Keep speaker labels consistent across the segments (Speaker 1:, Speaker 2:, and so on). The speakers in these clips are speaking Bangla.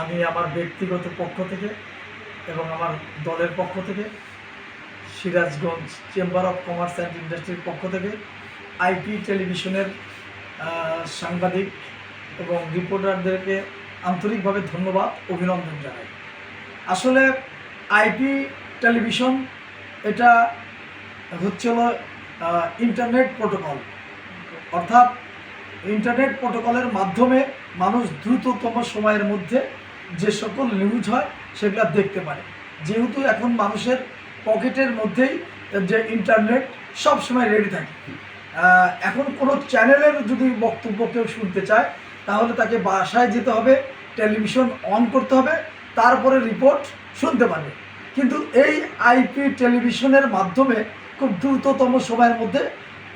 Speaker 1: আমি আমার ব্যক্তিগত পক্ষ থেকে এবং আমার দলের পক্ষ থেকে Sirajganj chamber of commerce and ইন্ডাস্ট্রির পক্ষ থেকে আইপি টেলিভিশনের সাংবাদিক এবং রিপোর্টারদেরকে আন্তরিকভাবে ধন্যবাদ, অভিনন্দন জানাই। আসলে আইপি টেলিভিশন এটা হচ্ছে হলো ইন্টারনেট প্রোটোকল অর্থাৎ ইন্টারনেট প্রোটোকলের মাধ্যমে মানুষ দ্রুততম সময়ের মধ্যে যে সকল নিউজ হয় সেগুলো দেখতে পারে। যেহেতু এখন মানুষের পকেটের মধ্যেই যে ইন্টারনেট সব সময় রেডি থাকে। এখন কোনো চ্যানেলের যদি বক্তব্য কেউ শুনতে চায়, তাহলে তাকে বাসায় যেতে হবে টেলিভিশন অন করতে হবে, তারপরে রিপোর্ট শুনতে পারবে। কিন্তু এই আইপি টেলিভিশনের মাধ্যমে খুব দ্রুততম সময়ের মধ্যে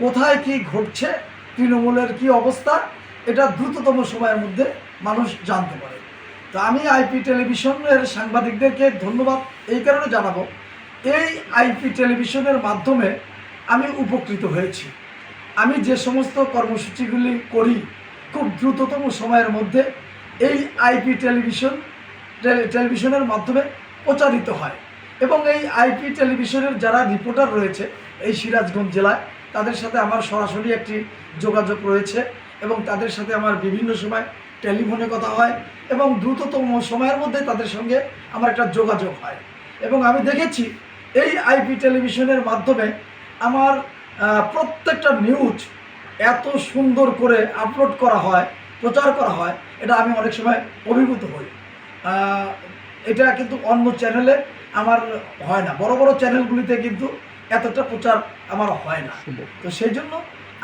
Speaker 1: কোথায় কি ঘটছে, তৃণমূলের কি অবস্থা, এটা দ্রুততম সময়ের মধ্যে মানুষ জানতে পারে। তো আমি আইপি টেলিভিশনের সাংবাদিকদেরকে ধন্যবাদ এই কারণে জানাব, এই আইপি টেলিভিশনের মাধ্যমে আমি উপকৃত হয়েছি। আমি যে সমস্ত কর্মসূচিগুলি করি, খুব দ্রুততম সময়ের মধ্যে এই আইপি টেলিভিশন, টেলিভিশনের মাধ্যমে প্রচারিত হয়। এবং এই আইপি টেলিভিশনের যারা রিপোর্টার রয়েছে এই সিরাজগঞ্জ জেলায়, তাদের সাথে আমার সরাসরি একটি যোগাযোগ রয়েছে এবং তাদের সাথে আমার বিভিন্ন সময় টেলিফোনে কথা হয় এবং দ্রুততম সময়ের মধ্যে তাদের সঙ্গে আমার একটা যোগাযোগ হয়। এবং আমি দেখেছি এই আইপি টেলিভিশনের মাধ্যমে আমার প্রত্যেকটা নিউজ এত সুন্দর করে আপলোড করা হয়, প্রচার করা হয়, এটা আমি অনেক সময় অভিভূত হই। এটা কিন্তু অন্য চ্যানেলে আমার হয় না। বড় বড় চ্যানেলগুলিতে কিন্তু এতটা প্রচার আমার হয় না। তো সেই জন্য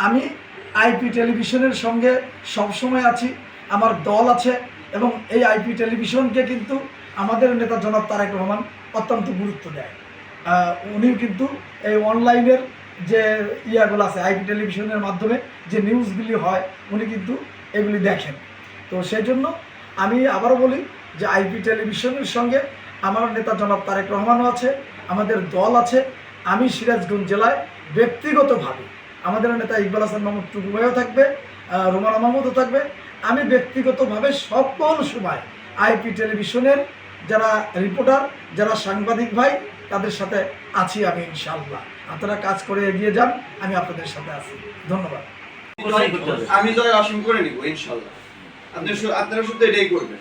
Speaker 1: আমি আইপি টেলিভিশনের সঙ্গে সবসময় আছি আমার দল আছে এবং এই আইপি টেলিভিশনকে কিন্তু আমাদের নেতা জনাব তারেক রহমান অত্যন্ত গুরুত্ব দেয়। উনিও কিন্তু এই অনলাইনের যে ইয়াগুলো আছে আইপি টেলিভিশনের মাধ্যমে যে নিউজগুলি হয় উনি কিন্তু এগুলি দেখেন। তো সেই জন্য আমি আবারও বলি যে আইপি টেলিভিশনের সঙ্গে আমার নেতা জনাব তারেক রহমানও আছে, আমাদের দল আছে। আমি সিরাজগঞ্জ জেলায় ব্যক্তিগতভাবে আমাদের নেতা ইকবাল হাসান মাহমুদ টুকু ভাইও থাকবে রোমানা মাহমুদও থাকবে। আমি ব্যক্তিগতভাবে সকল সময় আইপি টেলিভিশনের যারা রিপোর্টার, যারা সাংবাদিক ভাই, তাদের সাথে আছি আমি ইনশাআল্লাহ। আপনারা কাজ করে এগিয়ে যান, আমি আপনাদের সাথে আছি। ধন্যবাদ।
Speaker 2: আমি জয় অসীম করে নিব ইনশাল্লাহ আপনি আপনারা শুধু এটাই করবেন।